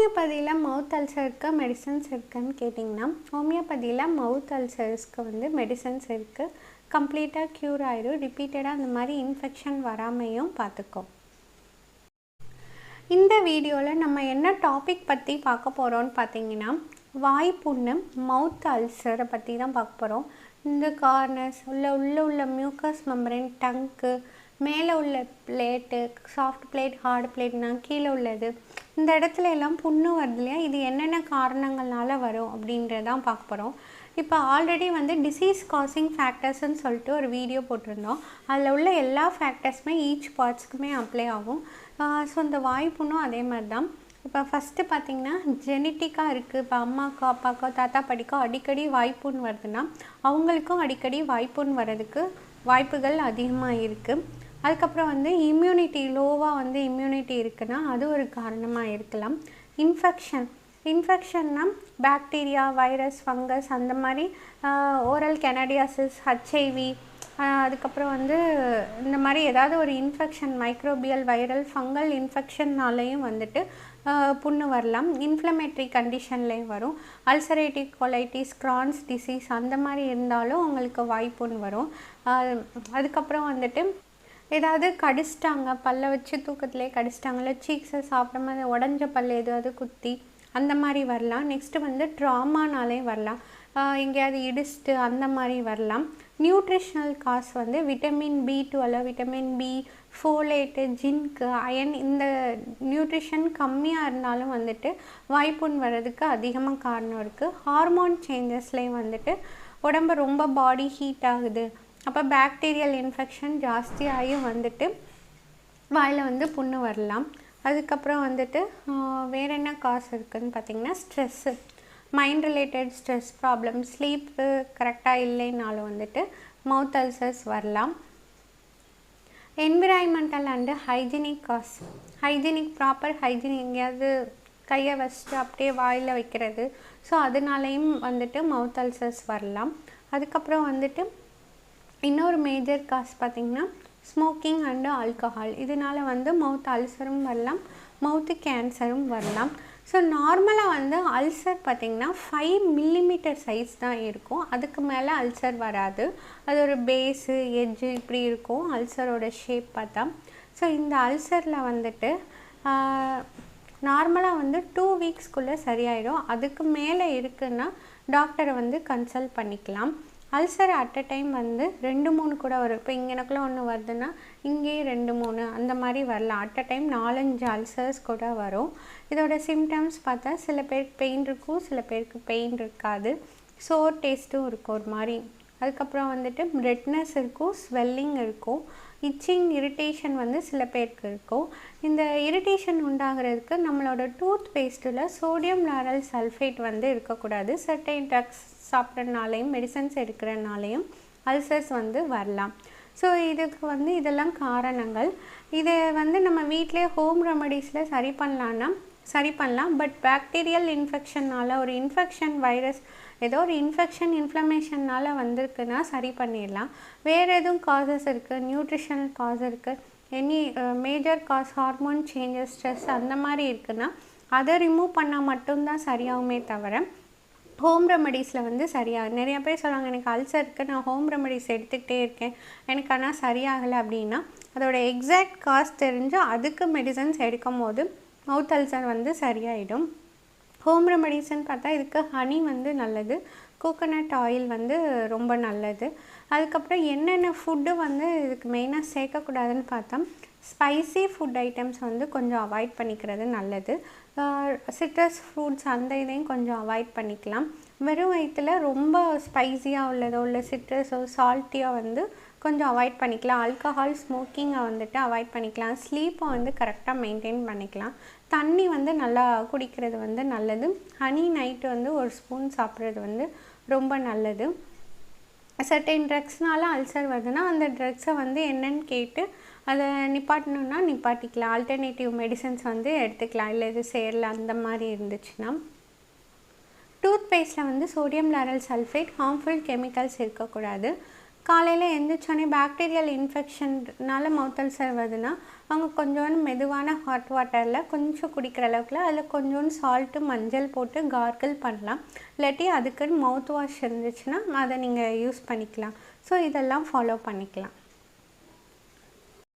ஹோமியோபதியில் மவுத் அல்சருக்கு medicines இருக்குன்னு கேட்டிங்கன்னா ஹோமியோபதியில் மவுத் அல்சர்ஸ்க்கு வந்து மெடிசன்ஸ் இருக்குது கம்ப்ளீட்டாக க்யூர் ஆயிடும் ரிப்பீட்டடாக அந்த மாதிரி இன்ஃபெக்ஷன் வராமையும் பார்த்துக்கும் இந்த வீடியோவில் நம்ம என்ன டாபிக் பற்றி பார்க்க போகிறோம்னு பார்த்தீங்கன்னா வாய்ப்புண்ணு மவுத் அல்சரை பற்றி தான் பார்க்க போகிறோம் இந்த கார்னர்ஸ் உள்ள உள்ளே உள்ள மியூக்கஸ் மெம்பரின் டங்க்கு மேலே உள்ள பிளேட்டு சாஃப்ட் பிளேட் ஹார்ட் பிளேட்னா கீழே உள்ளது. இந்த இடத்துல எல்லாம் புண்ணு வருது இல்லையா? இது என்னென்ன காரணங்கள்னால வரும் அப்படின்றதான் பார்க்க போகிறோம் இப்போ ஆல்ரெடி வந்து டிசீஸ் காசிங் ஃபேக்டர்ஸ்னு சொல்லிட்டு ஒரு வீடியோ போட்டிருந்தோம். அதில் உள்ள எல்லா ஃபேக்டர்ஸுமே ஈச் பார்ட்ஸ்க்குமே அப்ளை ஆகும். ஸோ இந்த வாய்ப்புண்ணும் அதே மாதிரி தான் இப்போ ஃபஸ்ட்டு பார்த்திங்கன்னா ஜெனட்டிக்காக இருக்குது இப்போ அம்மாக்கோ அப்பாக்கோ தாத்தா படிக்கோ அடிக்கடி வாய்ப்புன்னு வருதுன்னா அவங்களுக்கும் அடிக்கடி வாய்ப்புன்னு வர்றதுக்கு வாய்ப்புகள் அதிகமாக இருக்குது அதுக்கப்புறம் வந்து இம்யூனிட்டி லோவாக வந்து இம்யூனிட்டி இருக்குன்னா அது ஒரு காரணமாக இருக்கலாம். இன்ஃபெக்ஷன் இன்ஃபெக்ஷன்னா பாக்டீரியா வைரஸ் ஃபங்கஸ் அந்த மாதிரி ஓரல் கெனடியாசிஸ் ஹச்ஐவி அதுக்கப்புறம் வந்து இந்த மாதிரி ஏதாவது ஒரு இன்ஃபெக்ஷன் மைக்ரோபியல் வைரல் ஃபங்கல் இன்ஃபெக்ஷன்னாலேயும் வந்துட்டு புண்ணு வரலாம். இன்ஃப்ளமேட்ரி கண்டிஷன்லேயும் வரும். அல்சரேட்டிக் கொலைட்டிஸ் கிரான்ஸ் டிசீஸ் அந்த மாதிரி இருந்தாலும் உங்களுக்கு வாய்ப்புண் வரும். அதுக்கப்புறம் வந்துட்டு ஏதாவது கடிச்சிட்டாங்க பல்லை வச்சு தூக்கத்திலே கடிச்சிட்டாங்கள சீக்ஸை சாப்பிடும்போது உடஞ்ச பல் எதாவது குத்தி அந்த மாதிரி வரலாம். நெக்ஸ்ட்டு வந்து ட்ராமானாலே வரலாம். எங்கேயாவது இடிச்சிட்டு அந்த மாதிரி வரலாம். நியூட்ரிஷ்னல் காஸ் வந்து vitamin B twelve vitamin B folate zinc iron இந்த நியூட்ரிஷன் கம்மியாக இருந்தாலும் வந்துட்டு வாய்ப்புண் வர்றதுக்கு அதிகமாக காரணம் இருக்குது ஹார்மோன் சேஞ்சஸ்லேயும் வந்துட்டு உடம்பு ரொம்ப பாடி ஹீட் ஆகுது. அப்போ பேக்டீரியல் இன்ஃபெக்ஷன் ஜாஸ்தியாகியும் வந்துட்டு வாயில் வந்து புண்ணு வரலாம். அதுக்கப்புறம் வந்துட்டு வேறு என்ன காசு இருக்குதுன்னு பார்த்திங்கன்னா stress mind related stress problem sleep கரெக்டாக இல்லைனாலும் வந்துட்டு மவுத் அல்சர்ஸ் வரலாம். Environmental and hygienic cause hygienic proper hygienic எங்கேயாவது கையை வச்சுட்டு அப்படியே வாயில் வைக்கிறது. ஸோ அதனாலேயும் வந்துட்டு மவுத் அல்சர்ஸ் வரலாம். அதுக்கப்புறம் வந்துட்டு இன்னொரு மேஜர் காஸ் பார்த்திங்கன்னா ஸ்மோக்கிங் அண்டு ஆல்கஹால் இதனால் வந்து மவுத் அல்சரும் வரலாம் மவுத்து கேன்சரும் வரலாம். ஸோ நார்மலாக வந்து அல்சர் பார்த்திங்கன்னா ஃபைவ் மில்லிமீட்டர் சைஸ் தான் இருக்கும். அதுக்கு மேலே அல்சர் வராது. அது ஒரு பேஸு எஜ்ஜு இப்படி இருக்கும். அல்சரோட ஷேப் பார்த்தா. ஸோ இந்த அல்சரில் வந்துட்டு நார்மலாக வந்து டூ வீக்ஸ்க்குள்ளே சரியாயிடும். அதுக்கு மேலே இருக்குன்னா டாக்டரை வந்து கன்சல்ட் பண்ணிக்கலாம். அல்சர் அட் அ டைம் வந்து ரெண்டு மூணு கூட வரும். இப்போ இங்கனக்குள்ள ஒன்று வருதுன்னா இங்கேயே ரெண்டு மூணு அந்த மாதிரி வரலாம். அட் அ டைம் நாலஞ்சு அல்சர்ஸ் கூட வரும். இதோட சிம்டம்ஸ் பார்த்தா சில பேருக்கு பெயின் இருக்கும் சில பேருக்கு பெயின் இருக்காது. சோர் டேஸ்ட்டும் இருக்கும் ஒரு மாதிரி. அதுக்கப்புறம் வந்துட்டு ரெட்னஸ் இருக்கும் ஸ்வெல்லிங் இருக்கும் இச்சிங் இரிட்டேஷன் வந்து சில பேருக்கு இருக்கும். இந்த இரிட்டேஷன் உண்டாகிறதுக்கு நம்மளோட டூத் பேஸ்ட்டில் சோடியம் லாரல் சல்ஃபேட் வந்து இருக்கக்கூடாது. சர்டைன் ட்ரக்ஸ் சாப்பிட்றனாலையும் மெடிசன்ஸ் எடுக்கிறனாலையும் அல்சர்ஸ் வந்து வரலாம். ஸோ இதுக்கு வந்து இதெல்லாம் காரணங்கள். இதை வந்து நம்ம வீட்டிலே ஹோம் ரெமடிஸில் சரி பண்ணலான்னா சரி பண்ணலாம். பட் பேக்டீரியல் இன்ஃபெக்ஷனால் ஒரு இன்ஃபெக்ஷன் வைரஸ் ஏதோ ஒரு இன்ஃபெக்ஷன் இன்ஃப்ளமேஷன்னால் வந்திருக்குன்னா சரி பண்ணிடலாம். வேறு எதுவும் காசஸ் இருக்குது நியூட்ரிஷனல் காஸ் இருக்குது any major cause hormone changes stress அந்த மாதிரி இருக்குன்னா அதை ரிமூவ் பண்ணால் மட்டும்தான் சரியாகுமே தவிர ஹோம் ரெமடிஸில் வந்து சரியாக நிறைய பேர் சொல்லுவாங்க எனக்கு அல்சர் இருக்குது நான் ஹோம் ரெமடிஸ் எடுத்துக்கிட்டே இருக்கேன். எனக்கு ஆனால் சரியாகலை அப்படின்னா அதோட எக்ஸாக்ட் காஸ் தெரிஞ்சு அதுக்கு மெடிசன்ஸ் எடுக்கும் போது மவுத் அல்சர் வந்து சரியாயிடும். ஹோம் ரெமடிஸ்ன்னு பார்த்தா இதுக்கு ஹனி வந்து நல்லது. கோகோனட் ஆயில் வந்து ரொம்ப நல்லது. அதுக்கப்புறம் என்னென்ன ஃபுட்டு வந்து இதுக்கு மெயினாக சேர்க்கக்கூடாதுன்னு பார்த்தா ஸ்பைசி ஃபுட் ஐட்டம்ஸ் வந்து கொஞ்சம் அவாய்ட் பண்ணிக்கிறது நல்லது. சிட்ரஸ் ஃப்ரூட்ஸ் அந்த இதையும் கொஞ்சம் அவாய்ட் பண்ணிக்கலாம். வெறும் வயிற்றில் ரொம்ப ஸ்பைஸியாக உள்ளதோ இல்லை சிட்ரஸோ சால்ட்டியாக வந்து கொஞ்சம் அவாய்ட் பண்ணிக்கலாம். ஆல்கஹால் ஸ்மோக்கிங்கை வந்துட்டு அவாய்ட் பண்ணிக்கலாம். ஸ்லீப்பை வந்து கரெக்டாக மெயின்டைன் பண்ணிக்கலாம். தண்ணி வந்து நல்லா குடிக்கிறது வந்து நல்லது. ஹனி நைட்டு வந்து ஒரு ஸ்பூன் சாப்பிட்றது வந்து ரொம்ப நல்லது. சர்டைன் ட்ரக்ஸ்னால அல்சர் வருதுன்னா அந்த ட்ரக்ஸை வந்து என்னன்னு கேட்டு அதை நிப்பாட்டணுன்னா நிப்பாட்டிக்கலாம். ஆல்டர்னேட்டிவ் மெடிசன்ஸ் வந்து எடுத்துக்கலாம். இல்லை இது சேரல அந்த மாதிரி இருந்துச்சுன்னா. டூத் பேஸ்ட்டில் வந்து sodium lauryl sulphate harmful chemicals இருக்கக்கூடாது. காலையில் எழுந்திரிச்சோன்னே பாக்டீரியல் இன்ஃபெக்ஷன்னால மவுத் அல்சர் வருதுன்னா அவங்க கொஞ்சோண்டு மெதுவான ஹாட் வாட்டரில் கொஞ்சம் குடிக்கிற அளவுக்குல அதில் கொஞ்சோண்டு சால்ட்டு மஞ்சள் போட்டு கார்கிள் பண்ணலாம். இல்லாட்டி அதுக்குன்னு மவுத் வாஷ் இருந்துச்சுன்னா அதை நீங்கள் யூஸ் பண்ணிக்கலாம். ஸோ இதெல்லாம் ஃபாலோ பண்ணிக்கலாம்.